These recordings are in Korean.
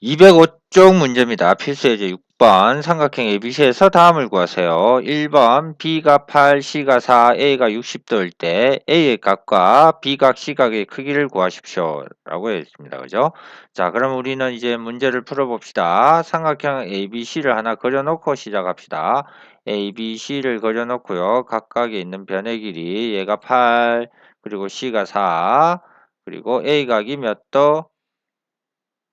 205쪽 문제입니다. 필수 예제 6번 삼각형 ABC에서 다음을 구하세요. 1번 B가 8, C가 4, A가 60도일 때 A의 값과 B각 C각의 크기를 구하십시오. 라고 했습니다. 그죠? 자, 그럼 우리는 이제 문제를 풀어봅시다. 삼각형 ABC를 하나 그려놓고 시작합시다. ABC를 그려놓고요. 각각에 있는 변의 길이 얘가 8, 그리고 C가 4, 그리고 A각이 몇 도?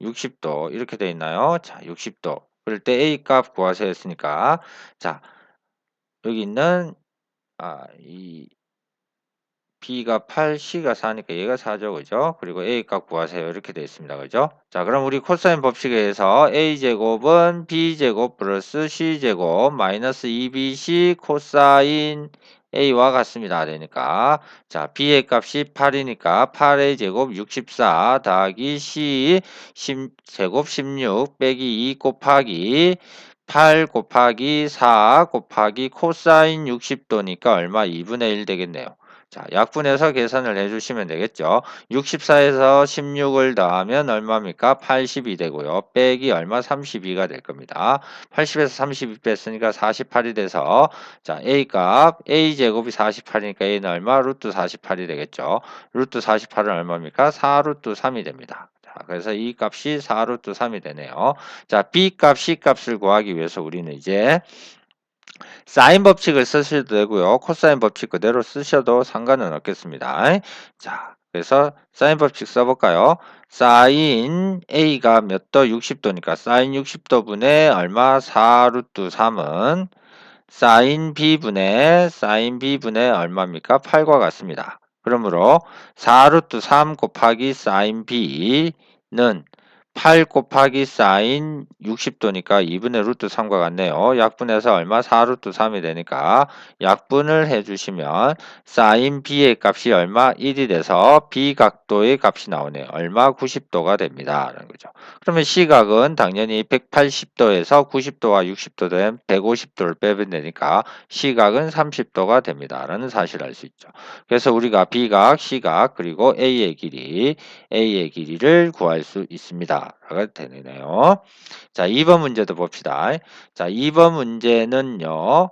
60도 이렇게 되어 있나요? 자, 60도. 그럴 때 A 값 구하세요 했으니까 자, 여기 있는 아, 이 B가 8, C가 4니까 얘가 4죠. 그죠? 그리고 A 값 구하세요. 이렇게 되어 있습니다. 그죠? 자, 그럼 우리 코사인 법칙에 의해서 A제곱은 B제곱 플러스 C제곱 마이너스 2BC 코사인 A와 같습니다. 되니까. 자, B의 값이 8이니까 8의 제곱 64 더하기 C 10, 제곱 16 빼기 2 곱하기 8 곱하기 4 곱하기 코사인 60도니까 얼마? 2분의 1 되겠네요. 자, 약분해서 계산을 해주시면 되겠죠. 64에서 16을 더하면 얼마입니까? 80이 되고요. 빼기 얼마? 32가 될 겁니다. 80에서 32 뺐으니까 48이 돼서 자, A 값 A제곱이 48이니까 A는 얼마? 루트 48이 되겠죠. 루트 48은 얼마입니까? 4 루트 3이 됩니다. 자, 그래서 이 값이 4 루트 3이 되네요. 자, B 값, C 값을 구하기 위해서 우리는 이제 사인 법칙을 쓰셔도 되고요. 코사인 법칙 그대로 쓰셔도 상관은 없겠습니다. 자, 그래서 사인 법칙 써볼까요? 사인 A가 몇 도? 60도니까 사인 60도 분의 얼마? 4 루트 3은 사인 B분의 사인 B분의 얼마입니까? 8과 같습니다. 그러므로 4 루트 3 곱하기 사인 B는 8 곱하기 사인 60도니까 2분의 루트 3과 같네요. 약분해서 얼마? 4 루트 3이 되니까 약분을 해주시면 사인 B의 값이 얼마? 1이 돼서 B각도의 값이 나오네요. 얼마? 90도가 됩니다. 라는 거죠. 그러면 C각은 당연히 180도에서 90도와 60도 된 150도를 빼면 되니까 C각은 30도가 됩니다. 라는 사실을 알 수 있죠. 그래서 우리가 B각, C각, 그리고 A의 길이, A의 길이를 구할 수 있습니다. 라가 되네요. 자, 2번 문제도 봅시다. 자, 2번 문제는요.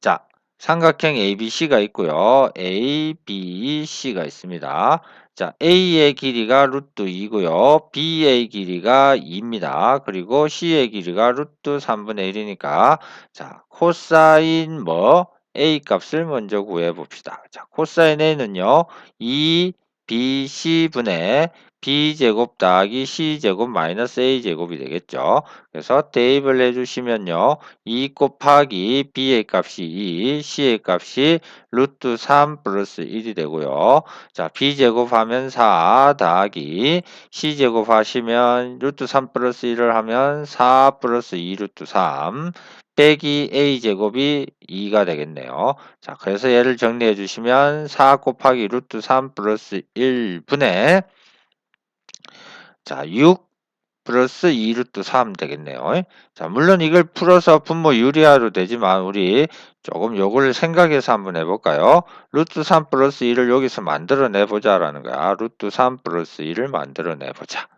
자, 삼각형 ABC가 있고요. ABC가 있습니다. 자, A의 길이가 루트 2고요. B의 길이가 2입니다. 그리고 C의 길이가 루트 3분의 1이니까 자, 코사인 뭐 A 값을 먼저 구해 봅시다. 자, 코사인 A는요. 2 BC분의 b제곱 더하기 c제곱 마이너스 a제곱이 되겠죠. 그래서 대입을 해주시면요. 2 곱하기 b의 값이 2, c의 값이 루트 3 플러스 1이 되고요. 자, b제곱 하면 4 더하기 c제곱 하시면 루트 3 플러스 1을 하면 4 플러스 2 루트 3 빼기 a제곱이 2가 되겠네요. 자, 그래서 얘를 정리해 주시면 4 곱하기 루트 3 플러스 1분의 자, 6 플러스 2루트 3 되겠네요. 자, 물론 이걸 풀어서 분모 유리화로 되지만 우리 조금 요걸 생각해서 한번 해볼까요? 루트 3 플러스 2를 여기서 만들어내 보자라는 거야. 루트 3 플러스 2를 만들어내 보자.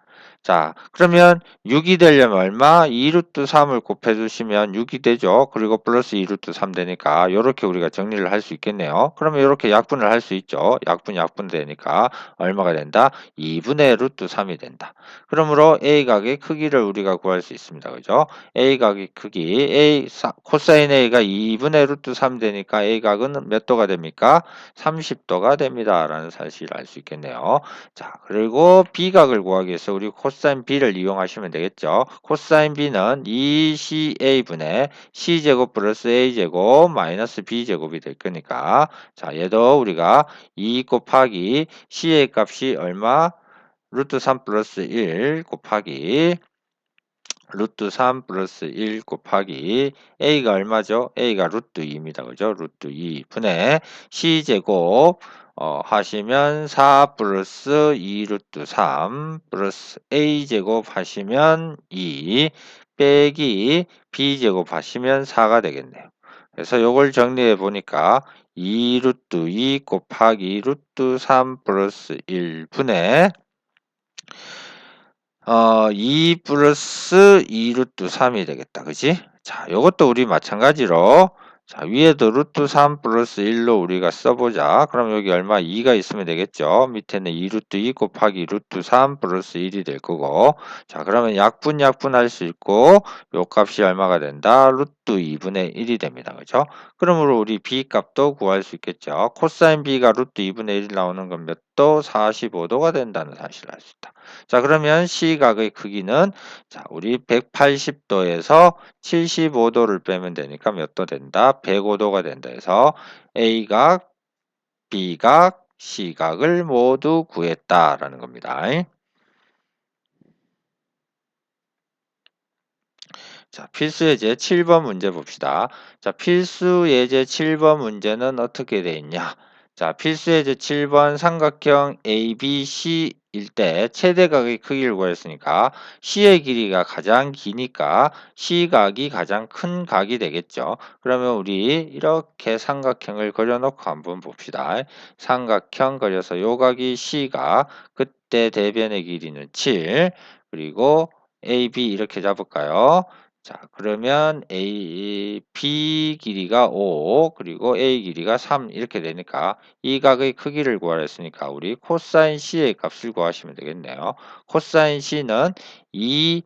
자, 그러면 6이 되려면 얼마? 2루트 3을 곱해주시면 6이 되죠. 그리고 플러스 2루트 3 되니까 이렇게 우리가 정리를 할 수 있겠네요. 그러면 이렇게 약분을 할 수 있죠. 약분 약분 되니까 얼마가 된다? 2분의 루트 3이 된다. 그러므로 A각의 크기를 우리가 구할 수 있습니다. 그죠? A각의 크기 A 코사인 A가 2분의 루트 3 되니까 A각은 몇 도가 됩니까? 30도가 됩니다. 라는 사실을 알 수 있겠네요. 자, 그리고 B각을 구하기 위해서 우리 코 코사인 B를 이용하시면 되겠죠. 코사인 B는 2CA분의 C제곱 플러스 A제곱 마이너스 B제곱이 될 거니까 자 얘도 우리가 2 곱하기 C의 값이 얼마? 루트 3 플러스 1 곱하기 루트 3 플러스 1 곱하기 A가 얼마죠? A가 루트 2입니다. 그죠? 루트 2 분의 C제곱 어, 하시면 4 플러스 2 루트 3 플러스 a제곱 하시면 2 빼기 b제곱 하시면 4가 되겠네요. 그래서 이걸 정리해 보니까 2 루트 2 곱하기 루트 3 플러스 1분의 어, 2 플러스 2 루트 3이 되겠다. 그지? 자, 요것도 우리 마찬가지로 자, 위에도 루트 3 플러스 1로 우리가 써보자. 그럼 여기 얼마? 2가 있으면 되겠죠. 밑에는 2 루트 2 곱하기 루트 3 플러스 1이 될 거고. 자, 그러면 약분 약분 할 수 있고 요 값이 얼마가 된다? 루트 2분의 1이 됩니다. 그죠? 그러므로 우리 b 값도 구할 수 있겠죠. 코사인 b가 루트 2분의 1 나오는 건 몇 도? 45도가 된다는 사실을 알 수 있다. 자, 그러면 시각의 크기는 자, 우리 180도에서 75도를 빼면 되니까 몇 도 된다? 105도가 된다 해서 A각, B각, C각을 모두 구했다라는 겁니다. 자, 필수 예제 7번 문제 봅시다. 자, 필수 예제 7번 문제는 어떻게 돼 있냐? 자, 필수 예제 7번 삼각형 ABC일 때 최대각의 크기를 구했으니까 C의 길이가 가장 기니까 C각이 가장 큰 각이 되겠죠. 그러면 우리 이렇게 삼각형을 그려놓고 한번 봅시다. 삼각형 그려서 요 각이 C각, 그때 대변의 길이는 7, 그리고 AB 이렇게 잡을까요? 자, 그러면 A, B 길이가 5, 그리고 A 길이가 3 이렇게 되니까 이 각의 크기를 구하라 했으니까 우리 코사인 C의 값을 구하시면 되겠네요. 코사인 C는 2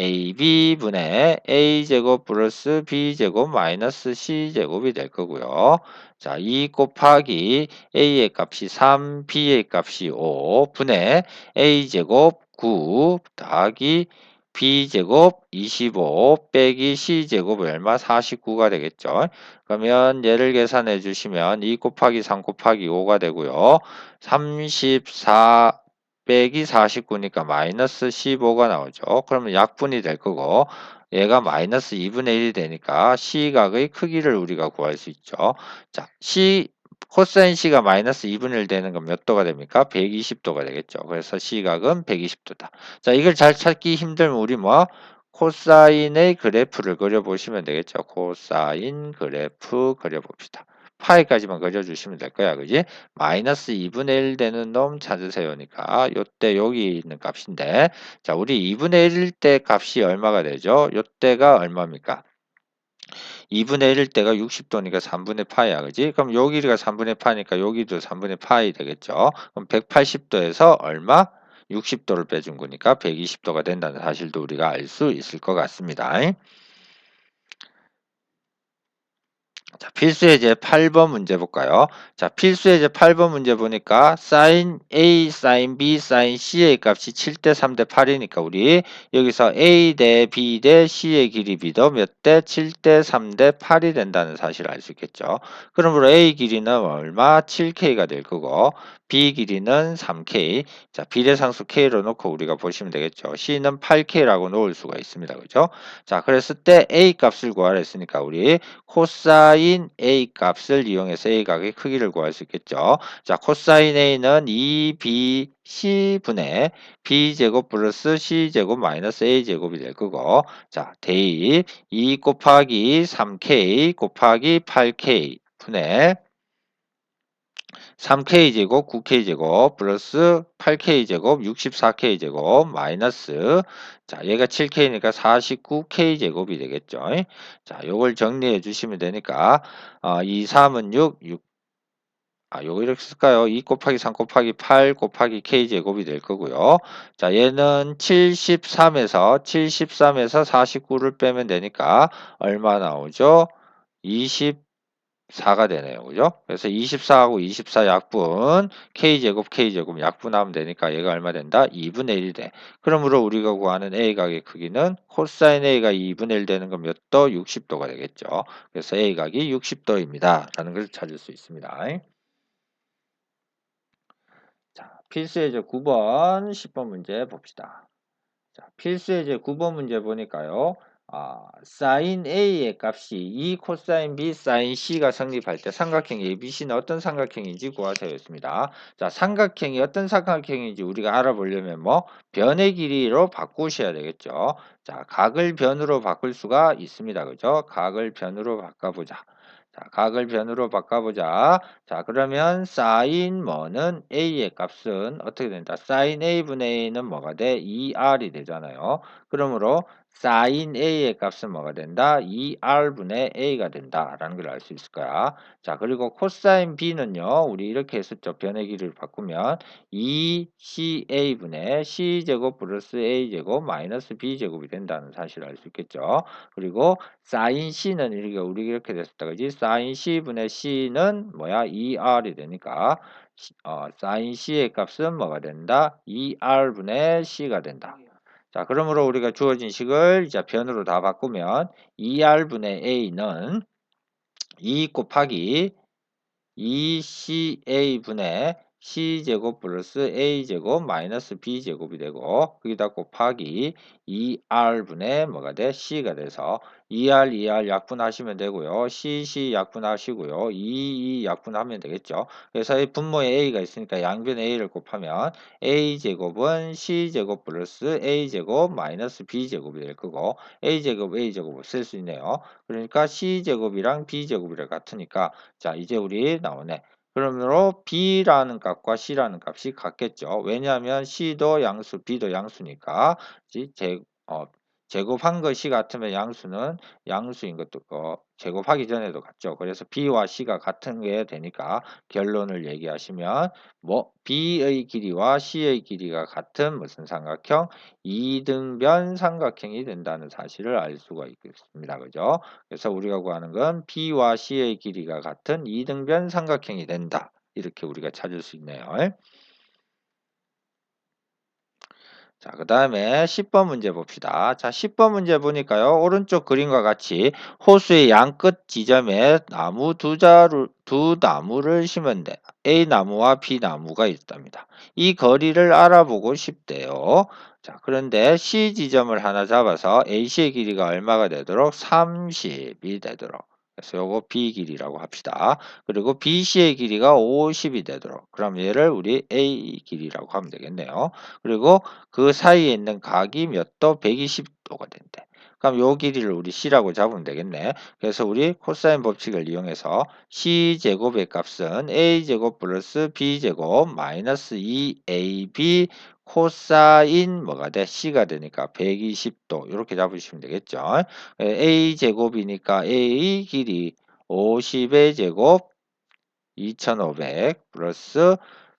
AB분의 A제곱 플러스 B제곱 마이너스 C제곱이 될 거고요. 자, 2 곱하기 A의 값이 3, B의 값이 5 분의 A제곱 9 더하기 b제곱 25 빼기 c제곱이 얼마? 49가 되겠죠. 그러면 얘를 계산해 주시면 2 곱하기 3 곱하기 5가 되고요. 34 빼기 49니까 마이너스 15가 나오죠. 그러면 약분이 될 거고 얘가 마이너스 2분의 1이 되니까 C각의 크기를 우리가 구할 수 있죠. 자, C 코사인 C가 마이너스 2분의 1 되는 건 몇 도가 됩니까? 120도가 되겠죠. 그래서 C각은 120도다. 자, 이걸 잘 찾기 힘들면 우리 뭐 코사인의 그래프를 그려보시면 되겠죠. 코사인 그래프 그려봅시다. 파이까지만 그려주시면 될 거야. 그지? 마이너스 2분의 1 되는 놈 찾으세요니까 요때 여기 있는 값인데 자, 우리 2분의 1일 때 값이 얼마가 되죠? 요때가 얼마입니까? 2분의 1일 때가 60도니까 3분의 파이야. 그지? 그럼 요 길이가 3분의 파니까 여기도 3분의 파이 되겠죠. 그럼 180도에서 얼마? 60도를 빼준 거니까 120도가 된다는 사실도 우리가 알 수 있을 것 같습니다. 자, 필수 예제 8번 문제 볼까요? 자, 필수 예제 8번 문제 보니까 sin A, sin B, sin C의 값이 7대 3대 8이니까 우리 여기서 A 대 B 대 C의 길이 B도 몇 대? 7대 3대 8이 된다는 사실을 알 수 있겠죠. 그러므로 A 길이는 얼마? 7K가 될 거고 B 길이는 3K. 자, 비례상수 K로 놓고 우리가 보시면 되겠죠. C는 8K라고 놓을 수가 있습니다. 그죠? 자, 그랬을 때 A 값을 구하라 했으니까 우리 코사인 A 값을 이용해서 A 각의 크기를 구할 수 있겠죠. 자, 코사인 A는 2B C분의 B제곱 플러스 C제곱 마이너스 A제곱이 될 거고 자, 대입 2 곱하기 3K 곱하기 8K 분의 3K제곱 9K제곱 플러스 8K제곱 64K제곱 마이너스 자 얘가 7K니까 49K제곱이 되겠죠. 자 요걸 정리해 주시면 되니까 어, 2, 3은 6, 6 아, 요거 이렇게 쓸까요? 2 곱하기 3 곱하기 8 곱하기 K제곱이 될 거고요. 자, 얘는 73에서 73에서 49를 빼면 되니까 얼마 나오죠? 20 4가 되네요. 그죠? 그래서 24하고 24 약분 k제곱 k제곱 약분하면 되니까 얘가 얼마 된다? 2분의 1이 돼. 그러므로 우리가 구하는 a각의 크기는 코사인 a가 2분의 1 되는 건 몇 도? 60도가 되겠죠. 그래서 a각이 60도입니다. 라는 걸 찾을 수 있습니다. 자, 필수예제 9번, 10번 문제 봅시다. 자, 필수예제 9번 문제 보니까요. 아, 사인 A의 값이 2 코사인 B 사인 C가 성립할 때 삼각형 ABC는 어떤 삼각형인지 구하세요였습니다. 자, 삼각형이 어떤 삼각형인지 우리가 알아보려면 뭐 변의 길이로 바꾸셔야 되겠죠. 자, 각을 변으로 바꿀 수가 있습니다. 그죠? 각을 변으로 바꿔보자. 자, 각을 변으로 바꿔보자. 자, 그러면 sin 뭐는 a의 값은 어떻게 된다? sin a분의 a는 뭐가 돼? 2r이 되잖아요. 그러므로 sin a의 값은 뭐가 된다? 2r분의 a가 된다라는 걸 알 수 있을 거야. 자, 그리고 cosine b는요. 우리 이렇게 했었죠. 변의 길이를 바꾸면 2ca분의 c제곱 플러스 a제곱 마이너스 b제곱이 된다는 사실을 알 수 있겠죠. 그리고 sin c는 이렇게 우리 이렇게 됐었다. 그지? sin c분의 c는 뭐야? 2r이 되니까 어, sin c의 값은 뭐가 된다? 2r분의 c가 된다. 자, 그러므로 우리가 주어진 식을 이제 변으로 다 바꾸면 2r분의 a는 2 곱하기 2ca분의 c제곱 플러스 a제곱 마이너스 b제곱이 되고 거기다 곱하기 2r분의 뭐가 돼? c가 돼서 2r, 2r 약분하시면 되고요. cc 약분하시고요. 2, 2 약분하면 되겠죠. 그래서 이 분모에 a가 있으니까 양변 a를 곱하면 a제곱은 c제곱 플러스 a제곱 마이너스 b제곱이 될 거고 a제곱, a제곱을 쓸수 있네요. 그러니까 c제곱이랑 b제곱이랑 같으니까 자 이제 우리 나오네. 그러므로 b라는 값과 c라는 값이 같겠죠. 왜냐하면 c도 양수, b도 양수니까 제, 어, 제곱한 것이 같으면 양수는 양수인 것도 어, 제곱하기 전에도 같죠. 그래서 b와 c가 같은 게 되니까 결론을 얘기하시면 뭐 b의 길이와 c의 길이가 같은 무슨 삼각형 이등변 삼각형이 된다는 사실을 알 수가 있겠습니다. 그죠? 그래서 우리가 구하는 건 b와 c의 길이가 같은 이등변 삼각형이 된다. 이렇게 우리가 찾을 수 있네요. 자, 그 다음에 10번 문제 봅시다. 자, 10번 문제 보니까요. 오른쪽 그림과 같이 호수의 양끝 지점에 나무 두 자루, 두 나무를 심은 데 A 나무와 B 나무가 있답니다. 이 거리를 알아보고 싶대요. 자, 그런데 C 지점을 하나 잡아서 AC의 길이가 얼마가 되도록 30이 되도록 그래서 요거 B 길이라고 합시다. 그리고 BC의 길이가 50이 되도록. 그럼 얘를 우리 A 길이라고 하면 되겠네요. 그리고 그 사이에 있는 각이 몇 도? 120도가 된대. 그럼 요 길이를 우리 C라고 잡으면 되겠네. 그래서 우리 코사인 법칙을 이용해서 C제곱의 값은 A제곱 플러스 B제곱 마이너스 2AB 코사인 뭐가 돼? C가 되니까 120도 이렇게 잡으시면 되겠죠. A 제곱이니까 A 길이 50의 제곱 2500 플러스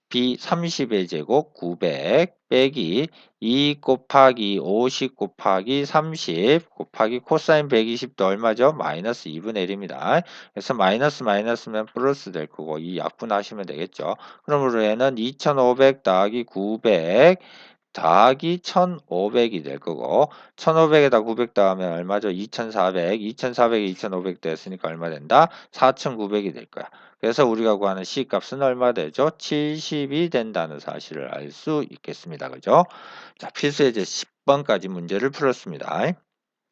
B 30의 제곱 900 빼기 2 곱하기 50 곱하기 30 곱하기 코사인 120도 얼마죠? 마이너스 2분의 1입니다. 그래서 마이너스 마이너스면 플러스 될 거고 이 약분하시면 되겠죠. 그러므로 얘는 2500 더하기 900 더하기 1500이 될 거고 1500에다 900 더하면 얼마죠? 2400 2400에 2500 됐으니까 얼마 된다? 4900이 될 거야. 그래서 우리가 구하는 C 값은 얼마 되죠? 70이 된다는 사실을 알 수 있겠습니다. 그죠? 자, 필수 예제 10번까지 문제를 풀었습니다.